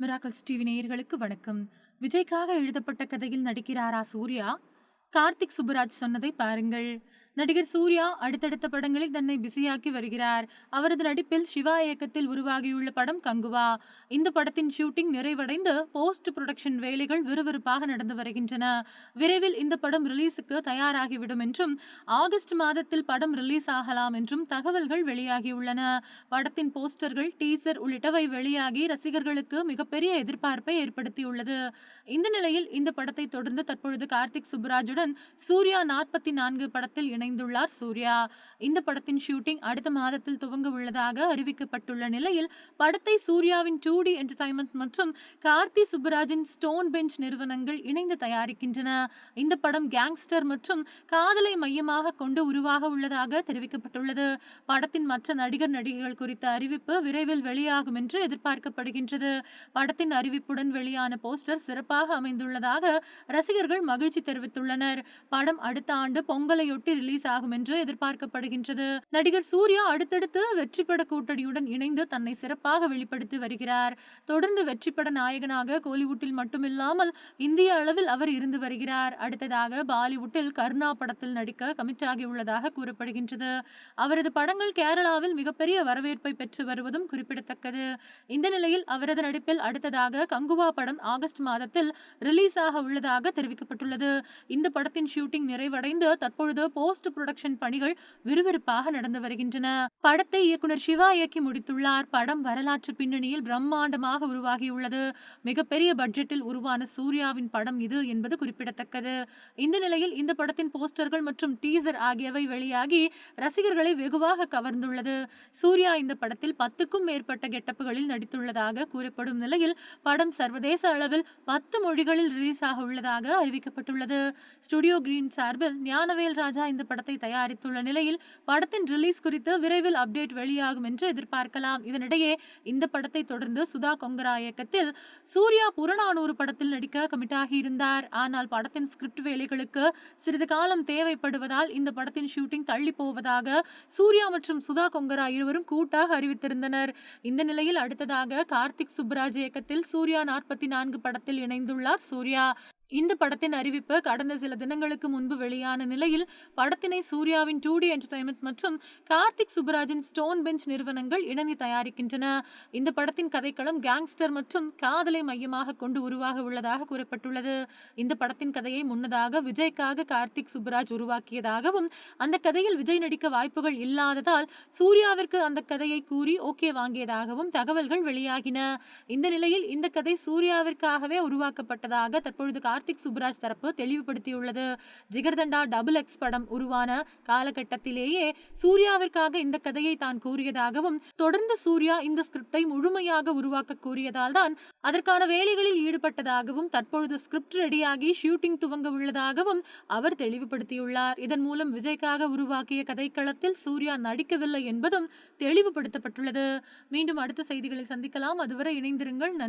Miracle TV நேயர்களுக்கு வணக்கம். விஜய்க்காக எழுதப்பட்ட கதையில் நடிக்கிறாரா சூர்யா? கார்த்திக் சுப்புராஜ் சொன்னதை பாருங்கள். நடிகர் சூர்யா அடுத்தடுத்த படங்களில் தன்னை பிஸியாக்கி வருகிறார். அவரது நடிப்பில் சிவா இயக்கத்தில் உருவாகியுள்ள படம் கங்குவா. இந்த படத்தின் ஷூட்டிங் நிறைவடைந்து போஸ்ட் ப்ரொடக்ஷன் வேலைகள் விறுவிறுப்பாக நடந்து வருகின்றன. விரைவில் இந்த படம் ரிலீஸுக்கு தயாராகிவிடும் என்றும் ஆகஸ்ட் மாதத்தில் படம் ரிலீஸ் ஆகலாம் என்றும் தகவல்கள் வெளியாகியுள்ளன. படத்தின் போஸ்டர்கள் டீசர் உள்ளிட்டவை வெளியாகி ரசிகர்களுக்கு மிகப்பெரிய எதிர்பார்ப்பை ஏற்படுத்தியுள்ளது. இந்த நிலையில் இந்த படத்தை தொடர்ந்து தற்பொழுது கார்த்திக் சுப்ராஜுடன் சூர்யா நாற்பத்தி நான்கு படத்தில் இணைந்துள்ளார் சூர்யா இந்த படத்தின் ஷூட்டிங் அடுத்த மாதத்தில் துவங்க உள்ளதாக அறிவிக்கப்பட்டுள்ள நிலையில் படத்தை சூர்யாவின் டூ டி என்டர்டைன்மெண்ட் மற்றும் கார்த்தி சுப்புராஜின் ஸ்டோன் பெஞ்ச் நிறுவனங்கள் இணைந்து தயாரிக்கின்றன. இந்த படம் கேங்ஸ்டர் மற்றும் காதலை மையமாக கொண்டு உருவாக உள்ளதாக தெரிவிக்கப்பட்டுள்ளது. படத்தின் மற்ற நடிகர் நடிகைகள் குறித்த அறிவிப்பு விரைவில் வெளியாகும் என்று எதிர்பார்க்கப்படுகின்றது. படத்தின் அறிவிப்புடன் வெளியான போஸ்டர் சிறப்பாக அமைந்துள்ளதாக ரசிகர்கள் மகிழ்ச்சி தெரிவித்துள்ளனர். படம் அடுத்த ஆண்டு பொங்கலையொட்டி ரிலீஸ் ஆகும் என்று எதிர்பார்க்கப்படுகின்றது. நடிகர் சூர்யா அடுத்தடுத்து வெற்றி பட கூட்டணியுடன் இணைந்து தன்னை சிறப்பாக வெளிப்படுத்தி வருகிறார். தொடர்ந்து வெற்றி பட நாயகனாக கோலிவுட்டில் மட்டுமில்லாமல் இந்திய அளவில் அவர் இருந்து வருகிறார். அடுத்ததாக பாலிவுட்டில் கர்ணா படத்தில் நடிக்க கமிட் ஆகியுள்ளதாக கூறப்படுகின்றது. அவரது படங்கள் கேரளாவில் மிகப்பெரிய வரவேற்பை பெற்று வருவதும் குறிப்பிடத்தக்கது. இந்த நிலையில் அவரது நடிப்பில் அடுத்ததாக கங்குவா படம் ஆகஸ்ட் மாதத்தில் ரிலீஸ் ஆக உள்ளதாக தெரிவிக்கப்பட்டுள்ளது. இந்த படத்தின் ஷூட்டிங் நிறைவடைந்து தற்பொழுது போஸ்ட் போஸ்ட் புரொடக்ஷன் பணிகள் விறுவிறுப்பாக நடந்து வருகின்றன. படத்தை இயக்குனர் சிவா இயக்கி முடித்துள்ளார். படம் வரலாற்று பின்னணியில் பிரம்மாண்டமாக உருவாகியுள்ளது. மிகப்பெரிய பட்ஜெட்டில் உருவான சூர்யாவின் படம் இது என்பது குறிப்பிடத்தக்கது. இந்த நிலையில் இந்த படத்தின் போஸ்டர்கள் மற்றும் டீசர் ஆகியவை வெளியாகி ரசிகர்களை வெகுவாக கவர்ந்துள்ளது. சூர்யா இந்த படத்தில் பத்துக்கும் மேற்பட்ட கெட்டப்புகளில் நடித்துள்ளதாக கூறப்படும் நிலையில் படம் சர்வதேச அளவில் பத்து மொழிகளில் ரிலீஸ் ஆக உள்ளதாக அறிவிக்கப்பட்டுள்ளது. ஸ்டுடியோ கிரீன் சார்பில் ஞானவேல் ராஜா இந்த படத்தை தயாரித்துள்ள நிலையில் படத்தின் ரிலீஸ் குறித்து விரைவில் அப்டேட் வெளியாகும் என்று எதிர்பார்க்கலாம். இதனிடையே இந்த படத்தை தொடர்ந்து சுதா கொங்கரா இயக்கத்தில் சூர்யா புறநானூறு படத்தில் நடிக்க கமிட்டாகி இருந்தார். ஆனால் படத்தின் ஸ்கிரிப்ட் வேலைகளுக்கு சிறிது காலம் தேவைப்படுவதால் இந்த படத்தின் ஷூட்டிங் தள்ளி போவதாக சூர்யா மற்றும் சுதா கொங்கரா இருவரும் கூட்டாக அறிவித்திருந்தனர். இந்த நிலையில் அடுத்ததாக கார்த்திக் சுப்ராஜ் இயக்கத்தில் சூர்யா நாற்பத்தி நான்கு படத்தில் இணைந்துள்ளார் சூர்யா. இந்த படத்தின் அறிவிப்பு கடந்த சில தினங்களுக்கு முன்பு வெளியான நிலையில் படத்தினை சூர்யாவின் டூ டி என்டர்டைன்மெண்ட் மற்றும் கார்த்திக் சுப்ராஜின் ஸ்டோன் பெஞ்ச் நிறுவனங்கள் இணைந்து தயாரிக்கின்றன. இந்த படத்தின் கதைக்களம் கேங்ஸ்டர் மற்றும் காதலை மையமாக கொண்டு உருவாக உள்ளதாக கூறப்பட்டுள்ளது. இந்த படத்தின் கதையை முன்னதாக விஜய்க்காக கார்த்திக் சுப்புராஜ் உருவாக்கியதாகவும் அந்த கதையில் விஜய் நடிக்க வாய்ப்புகள் இல்லாததால் சூர்யாவிற்கு அந்த கதையை கூறி ஓகே வாங்கியதாகவும் தகவல்கள் வெளியாகின. இந்த நிலையில் இந்த கதை சூர்யாவிற்காகவே உருவாக்கப்பட்டதாக தற்பொழுது கார்த்திக் சுப்ராஜ் தரப்பு தெளிவுபடுத்தியுள்ளது. ஜிகர்தண்டா டபுள் எக்ஸ் படம் உருவான காலகட்டத்திலேயே சூர்யாவிற்காக இந்த கதையை தான் கூறியதாகவும் தொடர்ந்து சூர்யா இந்த ஸ்கிரிப்டை முழுமையாக உருவாக்க கூறியதால் தான் அதற்கான வேலைகளில் ஈடுபட்டதாகவும் தற்பொழுது ஸ்கிரிப்ட் ரெடியாகி ஷூட்டிங் துவங்க உள்ளதாகவும் அவர் தெளிவுபடுத்தியுள்ளார். இதன் மூலம் விஜய்க்காக உருவாக்கிய கதைக்களத்தில் சூர்யா நடிக்கவில்லை என்பதும் தெளிவுபடுத்தப்பட்டுள்ளது. மீண்டும் அடுத்த செய்திகளை சந்திக்கலாம். அதுவரை இணைந்திருங்கள். நன்றி.